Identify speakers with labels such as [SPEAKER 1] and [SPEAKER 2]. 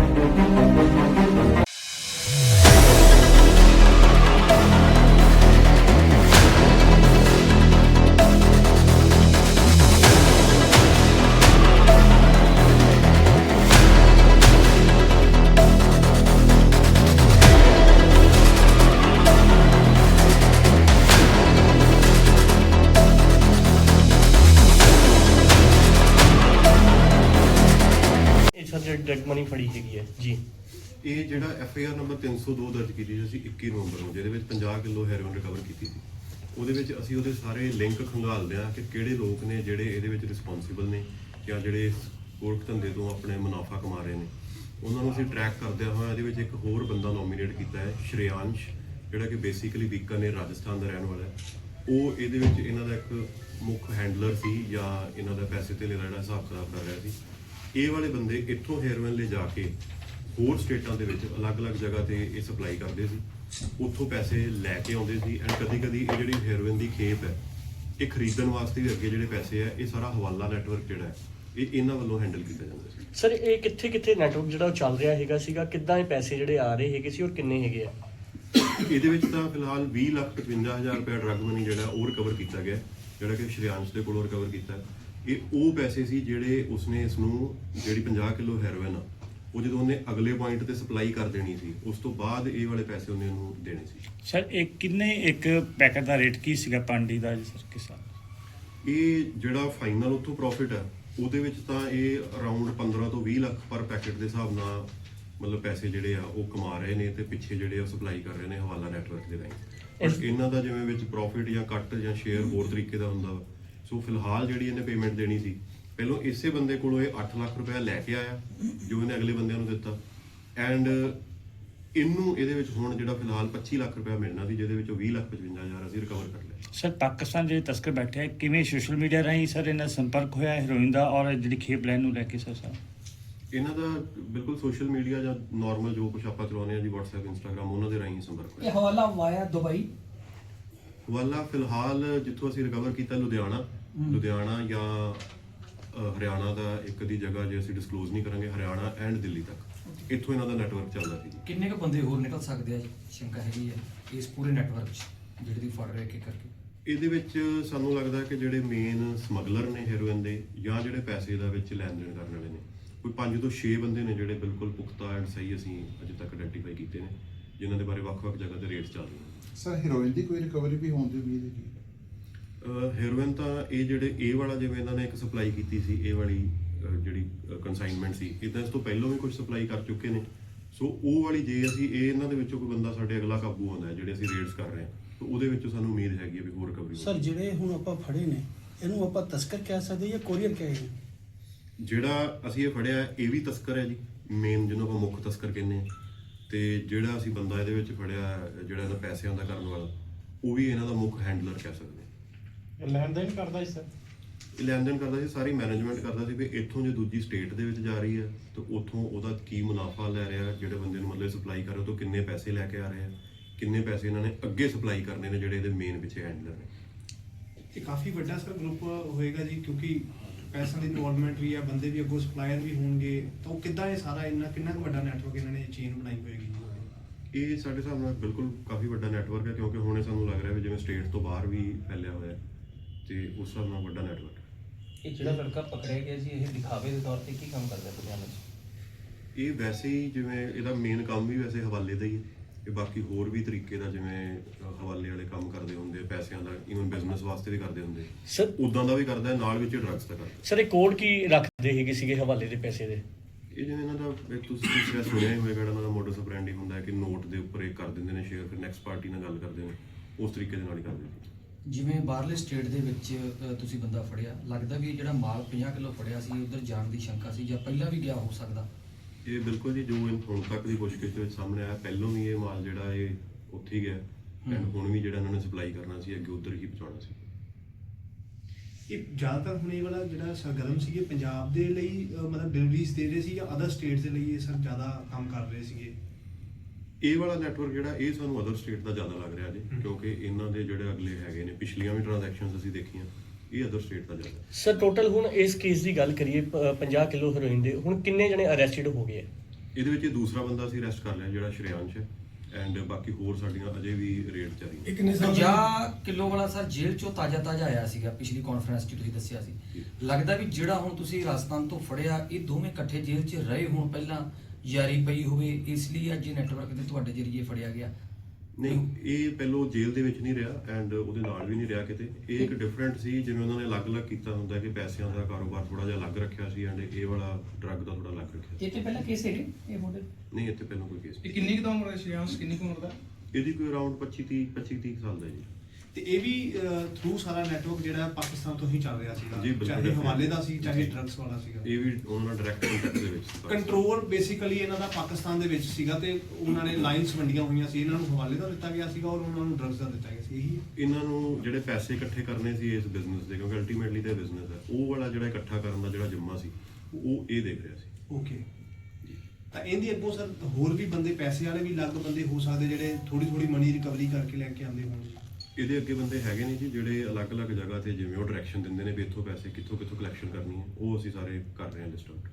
[SPEAKER 1] Thank you. ਇਹ money ਫੜੀ ਹੈਗੀ ਹੈ, ਜੀ।
[SPEAKER 2] ਇਹ ਜਿਹੜਾ ਐਫ ਆਈ ਆਰ ਨੰਬਰ 302 ਦਰਜ ਕੀਤੀ ਸੀ, ਅਸੀਂ 21 ਨਵੰਬਰ ਨੂੰ, ਜਿਹਦੇ ਵਿੱਚ 50 ਕਿਲੋ ਹੈਰੋਇਨ ਰਿਕਵਰ ਕੀਤੀ ਸੀ। ਉਹਦੇ ਵਿੱਚ ਅਸੀਂ ਉਹਦੇ ਸਾਰੇ ਲਿੰਕ ਖੰਗਾਲਦੇ ਆ ਕਿ ਕਿਹੜੇ ਲੋਕ ਨੇ ਜਿਹੜੇ ਇਹਦੇ ਵਿੱਚ ਰਿਸਪੌਂਸਿਬਲ ਨੇ ਜਾਂ ਜਿਹੜੇ ਇਸ ਕੋਰਟ ਧੰਦੇ ਤੋਂ ਆਪਣੇ ਮੁਨਾਫਾ ਕਮਾ ਰਹੇ ਨੇ। ਉਹਨਾਂ ਨੂੰ ਅਸੀਂ ਟਰੈਕ ਕਰਦਿਆਂ ਹੋਇਆ ਇਹਦੇ ਵਿੱਚ ਇੱਕ ਹੋਰ ਬੰਦਾ ਨੋਮੀਨੇਟ ਕੀਤਾ ਹੈ ਸ਼੍ਰੇਯਾਂਸ਼ ਜਿਹੜਾ ਕਿ ਬੇਸਿਕਲੀ ਬੀਕਾਨੇਰ, ਰਾਜਸਥਾਨ ਦਾ ਰਹਿਣ ਵਾਲਾ ਹੈ। ਉਹ ਇਹਦੇ ਵਿੱਚ ਇਹਨਾਂ ਦਾ ਇੱਕ ਮੁੱਖ ਹੈਂਡਲਰ ਸੀ ਜਾਂ ਇਹਨਾਂ ਦਾ ਪੈਸੇ ਤੇ ਲੈਣਾ ਹਿਸਾਬ ਕਿਤਾਬ ਕਰ ਰਿਹਾ ਸੀ। ਇਹ ਵਾਲੇ ਬੰਦੇ ਇੱਥੋਂ ਹੈਰੋਇਨ ਲੈ ਜਾ ਕੇ ਹੋਰ ਸਟੇਟਾਂ ਦੇ ਵਿੱਚ ਅਲੱਗ-ਅਲੱਗ ਜਗ੍ਹਾ ਤੇ ਇਹ ਸਪਲਾਈ ਕਰਦੇ ਸੀ। ਉੱਥੋਂ ਪੈਸੇ ਲੈ ਕੇ ਆਉਂਦੇ ਸੀ ਐਂਡ ਕਦੀ-ਕਦੀ ਇਹ ਜਿਹੜੀ ਹੈਰੋਇਨ ਦੀ ਖੇਪ ਹੈ ਇਹ ਖਰੀਦਣ ਵਾਸਤੇ ਵੀ ਅੱਗੇ ਜਿਹੜੇ ਪੈਸੇ ਆ ਇਹ ਸਾਰਾ ਹਵਾਲਾ ਨੈਟਵਰਕ ਜਿਹੜਾ ਹੈ ਇਹ ਇਹਨਾਂ ਵੱਲੋਂ ਹੈਂਡਲ ਕੀਤਾ ਜਾਂਦਾ ਸੀ।
[SPEAKER 1] ਸਰ ਇਹ ਕਿੱਥੇ ਕਿੱਥੇ ਨੈਟਵਰਕ ਜਿਹੜਾ ਚੱਲ ਰਿਹਾ ਹੈਗਾ ਸੀਗਾ ਕਿੱਦਾਂ ਇਹ ਪੈਸੇ ਜਿਹੜੇ ਆ ਰਹੇ ਹੈਗੇ ਸੀ ਔਰ ਕਿੰਨੇ ਹੈਗੇ ਆ?
[SPEAKER 2] ਇਹਦੇ ਵਿੱਚ ਤਾਂ ਫਿਲਹਾਲ 20 ਲੱਖ 55000 ਰੁਪਏ ਡਰੱਗ ਮਨੀ ਜਿਹੜਾ ਉਹ ਰਿਕਵਰ ਕੀਤਾ ਗਿਆ ਜਿਹੜਾ ਕਿ ਸ਼੍ਰੇਆਂਸ਼ ਦੇ ਕੋਲੋਂ ਰਿਕਵਰ ਕੀਤਾ। ਹੈ। ਇਹ ਉਹ ਪੈਸੇ ਸੀ ਜਿਹੜੇ ਉਸਨੇ ਇਸ ਨੂੰ ਜਿਹੜੀ 50 ਕਿਲੋ ਹੈਰੋਇਨ ਆ ਉਹ ਜਦੋਂ ਉਹਨੇ ਅਗਲੇ ਪੁਆਇੰਟ ਤੇ ਸਪਲਾਈ ਕਰ ਦੇਣੀ ਸੀ ਉਸ ਤੋਂ ਬਾਅਦ ਇਹ ਵਾਲੇ ਪੈਸੇ ਉਹਨੇ ਉਹਨੂੰ ਦੇਣੇ ਸੀ
[SPEAKER 3] ਸਰ ਇਹ ਕਿੰਨੇ ਇੱਕ ਪੈਕਟ ਦਾ ਰੇਟ ਕੀ ਸੀਗਾ ਪਾਂਡੀ ਦਾ ਜੀ ਸਰ ਕਿਸ
[SPEAKER 2] ਇਹ ਜਿਹੜਾ ਫਾਈਨਲ ਉੱਥੋਂ ਪ੍ਰੋਫਿਟ ਹੈ ਉਹਦੇ ਵਿੱਚ ਤਾਂ ਇਹ ਅਰਾਊਂਡ 15 ਤੋਂ 20 ਲੱਖ ਪਰ ਪੈਕੇਟ ਦੇ ਹਿਸਾਬ ਨਾਲ ਮਤਲਬ ਪੈਸੇ ਜਿਹੜੇ ਆ ਉਹ ਕਮਾ ਰਹੇ ਨੇ ਤੇ ਪਿੱਛੇ ਜਿਹੜੇ ਆ ਸਪਲਾਈ ਕਰ ਰਹੇ ਨੇ ਹਵਾਲਾ ਨੈਟਵਰਕ ਦੇ ਰਾਹੀਂ ਪਰ ਇਹਨਾਂ ਦਾ ਜਿਵੇਂ ਵਿੱਚ ਪ੍ਰੋਫਿਟ ਜਾਂ ਕੱਟ ਜਾਂ ਸ਼ੇਅਰ ਹੋਰ ਤਰੀਕੇ ਦਾ ਹੁੰਦਾ ਵਾ। ਸੋ ਫਿਲਹਾਲ ਜਿਹੜੀ ਇਹਨੇ ਪੇਮੈਂਟ ਦੇਣੀ ਸੀ ਪਹਿਲਾਂ ਇਸੇ ਬੰਦੇ ਕੋਲੋਂ ਇਹ 8 ਲੱਖ ਰੁਪਏ ਲੈ ਕੇ ਆਇਆ ਜੋ ਇਹਨੇ ਅਗਲੇ ਬੰਦਿਆਂ ਨੂੰ ਦਿੱਤਾ। ਐਂਡ ਇਹਨੂੰ ਇਹਦੇ ਵਿੱਚ ਹੁਣ ਜਿਹੜਾ ਫਿਲਹਾਲ 25 ਲੱਖ ਰੁਪਏ ਮਿਲਣਾ ਸੀ ਜਿਹਦੇ ਵਿੱਚੋਂ 20 ਲੱਖ 55000 ਅਸੀਂ ਰਿਕਵਰ ਕਰ ਲਿਆ।
[SPEAKER 3] ਸਰ ਪਾਕਿਸਤਾਨ ਜਿਹੜੇ ਤਸਕਰ ਬੈਠੇ ਆ ਕਿਵੇਂ ਸੋਸ਼ਲ ਮੀਡੀਆ ਰਾਹੀਂ ਸਰ ਇਹਨਾਂ ਦਾ ਸੰਪਰਕ ਹੋਇਆ ਹੈਰੋਇਨ ਦਾ ਔਰ ਜਿਹੜੀ ਖੇਪ ਲੈਣ ਨੂੰ ਲੈ ਕੇ ਸਰ ਸਾਹਿਬ
[SPEAKER 2] ਇਹਨਾਂ ਦਾ ਬਿਲਕੁਲ ਸੋਸ਼ਲ ਮੀਡੀਆ ਜਾਂ ਨਾਰਮਲ ਜੋ ਕੁਝ ਆਪਾਂ ਚਲਾਉਂਦੇ ਆ ਜੀ WhatsApp Instagram ਉਹਨਾਂ ਦੇ ਰਾਹੀਂ ਸੰਪਰਕ
[SPEAKER 4] ਇਹ
[SPEAKER 2] ਹੋਇਆ
[SPEAKER 4] ਹਵਾਲਾ ਵਾਇਆ ਦੁਬਈ?
[SPEAKER 2] ਹਵਾਲਾ ਫਿਲਹਾਲ ਜਿੱਥੋਂ ਅਸੀਂ ਰਿਕਵਰ ਕੀਤਾ ਲੁਧਿਆਣਾ। ਲੁਧਿਆਣਾ ਜਾਂ ਅ, ਹਰਿਆਣਾ ਦਾ ਇੱਕ ਦੀ ਜਗ੍ਹਾ ਜੇ ਅਸੀਂ ਡਿਸਕਲੋਜ਼ ਨਹੀਂ ਕਰਾਂਗੇ ਹਰਿਆਣਾ ਐਂਡ ਦਿੱਲੀ ਤੱਕ। ਇੱਥੋਂ ਇਹਨਾਂ ਦਾ ਨੈਟਵਰਕ ਚੱਲਦਾ ਸੀ।
[SPEAKER 5] ਕਿੰਨੇ ਕੁ ਬੰਦੇ ਹੋਰ ਨਿਕਲ ਸਕਦੇ ਆ ਜੀ? ਸ਼ੰਕਾ ਹੈਗੀ ਹੈ ਇਸ ਪੂਰੇ ਨੈਟਵਰਕ 'ਚ ਜਿਹੜੇ ਦੀ ਫੜ ਰਹੇ ਇੱਕ ਇੱਕ ਕਰਕੇ।
[SPEAKER 2] ਇਹਦੇ ਵਿੱਚ ਸਾਨੂੰ ਲੱਗਦਾ ਕਿ ਜਿਹੜੇ ਮੇਨ ਸਮਗਲਰ ਨੇ ਹੈਰੋਇਨ ਦੇ ਜਾਂ ਜਿਹੜੇ ਪੈਸੇ ਦਾ ਵਿੱਚ ਲੈਣ ਦੇਣ ਕਰਨ ਵਾਲੇ ਨੇ ਕੋਈ 5 ਤੋਂ 6 ਬੰਦੇ ਨੇ ਜਿਹੜੇ ਬਿਲਕੁਲ ਪੁਖਤਾ ਐਂਡ ਸਹੀ ਅਸੀਂ ਅਜੇ ਤੱਕ ਆਇਡੈਂਟੀਫਾਈ ਕੀਤੇ ਨੇ ਜਿਨ੍ਹਾਂ ਦੇ ਬਾਰੇ ਵੱਖ-ਵੱਖ ਜਗ੍ਹਾ ਤੇ ਰੇਟਸ ਚੱਲ ਰਹੇ ਨੇ।
[SPEAKER 6] ਸਰ ਹੀਰੋਇਨ ਦੀ ਕੋਈ ਰਿਕਵਰੀ ਵੀ ਹੋਣ ਦੀ ਉਮੀਦ ਹੈਗੀ ਹੈ?
[SPEAKER 2] ਹੈਰੋਇਨ ਤਾਂ ਇਹ ਜਿਹੜੇ ਇਹ ਵਾਲਾ ਜਿਵੇਂ ਇਹਨਾਂ ਨੇ ਇੱਕ ਸਪਲਾਈ ਕੀਤੀ ਸੀ ਇਹ ਵਾਲੀ ਜਿਹੜੀ ਕਨਸਾਈਨਮੈਂਟ ਸੀ ਇਦਾਂ ਇਸ ਤੋਂ ਪਹਿਲਾਂ ਵੀ ਕੁਝ ਸਪਲਾਈ ਕਰ ਚੁੱਕੇ ਨੇ। ਸੋ ਉਹ ਵਾਲੀ ਜੇ ਅਸੀਂ ਇਹ ਇਹਨਾਂ ਦੇ ਵਿੱਚੋਂ ਕੋਈ ਬੰਦਾ ਸਾਡੇ ਅਗਲਾ ਕਾਬੂ ਆਉਂਦਾ ਜਿਹੜੇ ਅਸੀਂ ਰੇਡਸ ਕਰ ਰਹੇ ਹਾਂ ਤਾਂ ਉਹਦੇ ਵਿੱਚੋਂ ਸਾਨੂੰ ਉਮੀਦ ਹੈਗੀ ਹੈ ਵੀ ਹੋਰ ਰਿਕਵਰੀ
[SPEAKER 7] ਸਰ ਜਿਹੜੇ ਹੁਣ ਆਪਾਂ ਫੜੇ ਨੇ ਇਹਨੂੰ ਆਪਾਂ ਤਸਕਰ ਕਹਿ ਸਕਦੇ ਜਾਂ ਕੋਰੀਅਰ ਕਹਿ ਸਕਦੇ
[SPEAKER 2] ਜਿਹੜਾ ਅਸੀਂ ਇਹ ਫੜਿਆ ਇਹ ਵੀ ਤਸਕਰ ਹੈ ਜੀ। ਮੇਨ ਜਿਹਨੂੰ ਆਪਾਂ ਮੁੱਖ ਤਸਕਰ ਕਹਿੰਦੇ ਹਾਂ। ਤੇ ਜਿਹੜਾ ਅਸੀਂ ਬੰਦਾ ਇਹਦੇ ਵਿੱਚ ਫੜਿਆ ਜਿਹੜਾ ਇਹਦਾ ਪੈਸਿਆਂ ਦਾ ਕਰਨ ਵਾਲਾ ਉਹ ਵੀ ਇਹਨਾਂ ਦਾ ਮੁੱਖ ਹੈਂਡਲਰ ਕਹਿ ਸਕਦੇ
[SPEAKER 8] ਲੈਣ ਦੇਣ ਕਰਦਾ ਸੀ ਸਰ?
[SPEAKER 2] ਇਹ ਲੈਣ ਦੇਣ ਕਰਦਾ ਸੀ ਸਾਰੀ ਮੈਨੇਜਮੈਂਟ ਕਰਦਾ ਸੀ ਵੀ ਇੱਥੋਂ ਜੇ ਦੂਜੀ ਸਟੇਟ ਦੇ ਵਿੱਚ ਜਾ ਰਹੀ ਹੈ ਤਾਂ ਉੱਥੋਂ ਉਹਦਾ ਕੀ ਮੁਨਾਫਾ ਲੈ ਰਿਹਾ ਜਿਹੜੇ ਬੰਦੇ ਨੂੰ ਮਤਲਬ ਸਪਲਾਈ ਕਰ ਰਿਹਾ ਉਹ ਤੋਂ ਕਿੰਨੇ ਪੈਸੇ ਲੈ ਕੇ ਆ ਰਹੇ ਕਿੰਨੇ ਪੈਸੇ ਇਹਨਾਂ ਨੇ ਅੱਗੇ ਸਪਲਾਈ ਕਰਨੇ ਨੇ ਜਿਹੜੇ ਇਹਦੇ ਮੇਨ ਪਿੱਛੇ ਹੈਂਡਲਰ ਨੇ।
[SPEAKER 8] ਇਹ ਕਾਫੀ ਵੱਡਾ ਸਰ ਗਰੁੱਪ ਹੋਏਗਾ ਜੀ ਕਿਉਂਕਿ ਪੈਸਿਆਂ ਦੀ ਇਨਵੋਲਵਮੈਂਟ ਵੀ ਆ ਬੰਦੇ ਵੀ ਅੱਗੋਂ ਸਪਲਾਇਰ ਵੀ ਹੋਣਗੇ ਤਾਂ ਉਹ ਕਿੱਦਾਂ ਇਹ ਸਾਰਾ ਇੰਨਾ ਕਿੰਨਾ ਕੁ ਵੱਡਾ ਨੈਟਵਰਕ ਇਹਨਾਂ ਨੇ ਚੇਨ ਬਣਾਈ ਹੋਏਗੀ
[SPEAKER 2] ਇਹ ਸਾਡੇ ਹਿਸਾਬ ਨਾਲ ਬਿਲਕੁਲ ਕਾਫੀ ਵੱਡਾ ਨੈਟਵਰਕ ਹੈ ਕਿਉਂਕਿ ਹੁਣੇ ਸਾਨੂੰ ਲੱਗ ਰਿਹਾ ਵੀ ਜਿਵੇਂ ਸਟੇਟ ਤੋਂ ਬਾਹਰ ਵੀ ਫੈਲਿਆ ਹੋਇਆ ਹੈ। ਤੇ ਉਸ ਹਿਸਾਬ ਨਾਲ ਵੱਡਾ ਨੈਟਵਰਕ ਹੈ।
[SPEAKER 9] ਇਹ ਜਿਹੜਾ ਲੜਕਾ ਪਕੜਿਆ ਗਿਆ ਜੀ ਇਹ ਦਿਖਾਵੇ ਦੇ ਤੌਰ ਤੇ ਕੀ ਕੰਮ ਕਰਦਾ ਲੁਧਿਆਣਾ 'ਚ?
[SPEAKER 2] ਇਹ ਵੈਸੇ ਹੀ ਜਿਵੇਂ ਇਹਦਾ ਮੇਨ ਕੰਮ ਵੀ ਵੈਸੇ ਹਵਾਲੇ ਦਾ ਹੀ ਹੈ। ਇਹ ਬਾਕੀ ਹੋਰ ਵੀ ਤਰੀਕੇ ਦਾ ਜਿਵੇਂ ਅ, ਹਵਾਲੇ ਵਾਲੇ ਕੰਮ ਕਰਦੇ ਹੁੰਦੇ ਆ, ਪੈਸਿਆਂ ਦਾ ਇਵਨ ਬਿਜ਼ਨਸ ਵਾਸਤੇ ਵੀ ਕਰਦੇ ਹੁੰਦੇ।
[SPEAKER 1] ਸਰ
[SPEAKER 2] ਉਦਾਂ ਦਾ ਵੀ ਕਰਦਾ ਹੈ, ਨਾਲ ਵਿੱਚ ਡਰੱਗਸ ਦਾ ਕਰਦਾ
[SPEAKER 1] ਸਰ ਇਹ ਕੋਡ ਕੀ ਰੱਖਦੇ ਹੈਗੇ ਸੀਗੇ ਹਵਾਲੇ ਦੇ ਪੈਸੇ ਦੇ?
[SPEAKER 2] ਇਹ ਜਿਵੇਂ ਇਹਨਾਂ ਦਾ ਇੱਕ ਤੁਸੀਂ ਤੁਸੀਂ ਸੁਣਿਆ ਹੀ ਹੋਵੇਗਾ ਇਹਨਾਂ ਦਾ ਮੋਡਸ ਆਪਰੈਂਡੀ ਹੁੰਦਾ ਹੈ ਕਿ ਨੋਟ ਦੇ ਉੱਪਰ ਇਹ ਕਰ ਦਿੰਦੇ ਨੇ ਸ਼ੇਅਰ ਫਿਰ ਨੈਕਸਟ ਪਾਰਟੀ ਨਾਲ ਗੱਲ ਕਰਦੇ ਨੇ ਉਸ ਤਰੀਕੇ ਦੇ ਨਾਲ ਹੀ ਕਰਦੇ ਨੇ।
[SPEAKER 5] ਜਿਵੇਂ ਬਾਹਰਲੇ ਸਟੇਟ ਦੇ ਵਿੱਚ ਅ, ਤੁਸੀਂ ਬੰਦਾ ਫੜਿਆ ਲੱਗਦਾ ਵੀ ਇਹ ਜਿਹੜਾ ਮਾਲ 50 ਕਿਲੋ ਫੜਿਆ ਸੀ ਉਧਰ ਜਾਣ ਦੀ ਸ਼ੰਕਾ ਸੀ ਜਾਂ ਪਹਿਲਾਂ ਵੀ ਗਿਆ ਹੋ ਸਕਦਾ?
[SPEAKER 2] ਇਹ ਬਿਲਕੁਲ ਜੀ ਜੋ ਇਹ ਹੁਣ ਤੱਕ ਦੀ ਪੁੱਛਗਿੱਛ ਵਿੱਚ ਸਾਹਮਣੇ ਆਇਆ ਪਹਿਲਾਂ ਵੀ ਇਹ ਮਾਲ ਜਿਹੜਾ ਇਹ ਉੱਥੇ ਹੀ ਗਿਆ ਐਂਡ ਹੁਣ ਵੀ ਜਿਹੜਾ ਇਹਨਾਂ ਨੇ ਸਪਲਾਈ ਕਰਨਾ ਸੀ ਅੱਗੇ ਉਧਰ ਹੀ ਪਹੁੰਚਾਉਣਾ ਸੀ।
[SPEAKER 8] ਇਹ ਜ਼ਿਆਦਾਤਰ ਹੁਣ ਇਹ ਵਾਲਾ ਜਿਹੜਾ ਸਰਗਰਮ ਸੀ ਇਹ ਪੰਜਾਬ ਦੇ ਲਈ ਅਹ, ਮਤਲਬ ਡਿਲੀਵਰੀਜ਼ ਦੇ ਰਹੇ ਸੀ ਜਾਂ ਅਦਰ ਸਟੇਟਸ ਦੇ ਲਈ ਇਹ ਸਰ ਜ਼ਿਆਦਾ ਕੰਮ ਕਰ ਰਹੇ ਸੀਗੇ?
[SPEAKER 2] ਇਹ ਵਾਲਾ ਨੈਟਵਰਕ ਜਿਹੜਾ ਇਹ ਸਾਨੂੰ ਅਦਰ ਸਟੇਟ ਦਾ ਜ਼ਿਆਦਾ ਲੱਗ ਰਿਹਾ ਜੀ ਕਿਉਂਕਿ ਇਹਨਾਂ ਦੇ ਜਿਹੜੇ ਅਗਲੇ ਹੈਗੇ ਨੇ ਪਿਛਲੀਆਂ ਵੀ ਟ੍ਰਾਂਜੈਕਸ਼ਨਸ ਅਸੀਂ ਦੇਖੀਆਂ ਇਹ ਅਦਰ ਸਟੇਟ ਦਾ ਜ਼ਿਆਦਾ।
[SPEAKER 1] ਸਰ ਟੋਟਲ ਹੁਣ ਇਸ ਕੇਸ ਦੀ ਗੱਲ ਕਰੀਏ ਪ- 50 ਕਿਲੋ ਹੈਰੋਇਨ ਦੇ ਹੁਣ ਕਿੰਨੇ ਜਣੇ ਅਰੈਸਟਡ ਹੋ ਗਏ ਆ?
[SPEAKER 2] ਇਹਦੇ ਵਿੱਚ ਇਹ ਦੂਸਰਾ ਬੰਦਾ ਅਸੀਂ ਅਰੈਸਟ ਕਰ ਲਿਆ ਜਿਹੜਾ ਸ਼੍ਰੇਆਂਸ਼ ਹੈ ਐਂਡ ਬਾਕੀ ਹੋਰ ਸਾਡੀਆਂ ਅਜੇ ਵੀ ਰੇਡ ਜਾਰੀ ਨੇ
[SPEAKER 5] ਕਿੰਨੇ 50 ਕਿਲੋ ਵਾਲਾ ਸਰ ਜੇਲ੍ਹ ਚੋਂ ਤਾਜ਼ਾ ਤਾਜ਼ਾ ਆਇਆ ਸੀਗਾ ਪਿਛਲੀ ਕਾਨਫਰੰਸ 'ਚ ਤੁਸੀਂ ਦੱਸਿਆ ਸੀ। ਲੱਗਦਾ ਵੀ ਜਿਹੜਾ ਹੁਣ ਤੁਸੀਂ ਰਾਜਸਥਾਨ ਤੋਂ ਫੜਿਆ ਇਹ ਦੋਵੇਂ ਇਕੱਠੇ ਜੇਲ੍ਹ 'ਚ ਰਹੇ ਹੁਣ ਪਹਿਲਾਂ ਯਾਰੀ ਪਈ ਹੋਵੇ ਇਸ ਲਈ ਅੱਜ ਨੈਟਵਰਕ ਦੇ ਤੁਹਾਡੇ ਜਰੀਏ ਫੜਿਆ ਗਿਆ।
[SPEAKER 2] ਨਹੀਂ ਇਹ ਪਹਿਲੋਂ ਜੇਲ੍ਹ ਦੇ ਵਿੱਚ ਨਹੀਂ ਰਿਹਾ ਐਂਡ ਉਹਦੇ ਨਾਲ ਵੀ ਨਹੀਂ ਰਿਹਾ ਕਿਤੇ। ਇਹ ਇੱਕ ਡਿਫਰੈਂਟ ਸੀ ਜਿਵੇਂ ਉਹਨਾਂ ਨੇ ਅਲੱਗ-ਅਲੱਗ ਕੀਤਾ ਹੁੰਦਾ ਕਿ ਪੈਸਿਆਂ ਦਾ ਕਾਰੋਬਾਰ ਥੋੜਾ ਜਿਹਾ ਅਲੱਗ ਰੱਖਿਆ ਸੀ ਐਂਡ ਇਹ ਵਾਲਾ ਡਰੱਗ ਦਾ ਥੋੜਾ ਅਲੱਗ ਰੱਖਿਆ ਸੀ।
[SPEAKER 4] ਇਹ ਤੇ ਪਹਿਲਾਂ ਕੇਸ ਹੈਗੇ ਇਹ ਮੁੰਡੇ
[SPEAKER 2] ਨਹੀਂ ਇੱਥੇ ਪਹਿਲਾਂ ਕੋਈ ਕੇਸ
[SPEAKER 4] ਇਹ ਕਿੰਨੀ ਕੁ ਦਾ ਉਮਰ ਹੈ ਸ਼੍ਰੀਆਂਸ਼ ਕਿੰਨੀ ਕੁ ਉਮਰ ਦਾ?
[SPEAKER 2] ਇਹਦੀ ਕੋਈ ਅਰਾਊਂਡ 25 30 25 30 ਸਾਲ ਦਾ ਜੀ।
[SPEAKER 8] ਤੇ ਇਹ ਵੀ ਥਰੂ ਸਾਰਾ ਨੈਟਵਰਕ ਜਿਹੜਾ ਪਾਕਿਸਤਾਨ ਤੋਂ ਹੀ ਚੱਲ ਰਿਹਾ ਸੀਗਾ। ਚਾਹੇ। ਹਵਾਲੇ ਦਾ ਸੀ ਚਾਹੇ। ਡਰੱਗਸ ਵਾਲਾ ਸੀਗਾ।
[SPEAKER 2] ਇਹ ਵੀ ਉਹਨਾਂ ਡਾਇਰੈਕਟ ਕੰਟੈਕਟ ਦੇ ਵਿੱਚ
[SPEAKER 8] ਕੰਟਰੋਲ ਬੇਸਿਕਲੀ ਇਹਨਾਂ ਦਾ ਪਾਕਿਸਤਾਨ ਦੇ ਵਿੱਚ ਸੀਗਾ ਤੇ ਉਹਨਾਂ ਨੇ ਲਾਈਨਸ ਵੰਡੀਆਂ ਹੋਈਆਂ ਸੀ। ਇਹਨਾਂ ਨੂੰ ਹਵਾਲੇ ਦਾ ਦਿੱਤਾ ਗਿਆ ਸੀਗਾ ਔਰ ਉਹਨਾਂ ਨੂੰ ਡਰੱਗਸ ਦਾ ਦਿੱਤਾ ਗਿਆ ਸੀ। ਇਹੀ
[SPEAKER 2] ਇਹਨਾਂ ਨੂੰ ਜਿਹੜੇ ਪੈਸੇ ਇਕੱਠੇ ਕਰਨੇ ਸੀ ਇਸ ਬਿਜ਼ਨਸ ਦੇ ਕਿਉਂਕਿ ਅਲਟੀਮੇਟਲੀ ਤਾਂ ਬਿਜ਼ਨਸ ਹੈ। ਉਹ ਵਾਲਾ ਜਿਹੜਾ ਇਕੱਠਾ ਕਰਨ ਦਾ ਜਿਹੜਾ ਜਿੰਮਾ ਸੀ ਉਹ ਇਹ ਦੇਖ ਰਿਹਾ ਸੀ।
[SPEAKER 8] ਓਕੇ ਤਾਂ ਇਹਦੀ ਅੱਗੋਂ ਸਰ ਹੋਰ ਵੀ ਬੰਦੇ ਪੈਸੇ ਵਾਲੇ ਵੀ ਅਲੱਗ ਬੰਦੇ ਹੋ ਸਕਦੇ ਜਿਹੜੇ ਥੋੜੀ ਥੋੜੀ ਮਨੀ ਰਿਕਵਰੀ ਕਰਕੇ ਲੈ ਕੇ ਆਉਂਦੇ ਹੋਣ
[SPEAKER 2] ਇਹਦੇ ਅੱਗੇ ਬੰਦੇ ਹੈਗੇ ਨੇ ਜੀ ਜਿਹੜੇ ਅਲੱਗ-ਅਲੱਗ ਜਗ੍ਹਾ ਤੇ ਜਿਵੇਂ ਉਹ ਡਾਇਰੈਕਸ਼ਨ ਦਿੰਦੇ ਨੇ ਵੀ ਇੱਥੋਂ ਪੈਸੇ ਕਿੱਥੋਂ ਕਿੱਥੋਂ ਕਲੈਕਸ਼ਨ ਕਰਨੀ ਹੈ, ਉਹ ਅਸੀਂ ਸਾਰੇ ਕਰ ਰਹੇ ਹਾਂ ਲਿਸਟ ਆਊਟ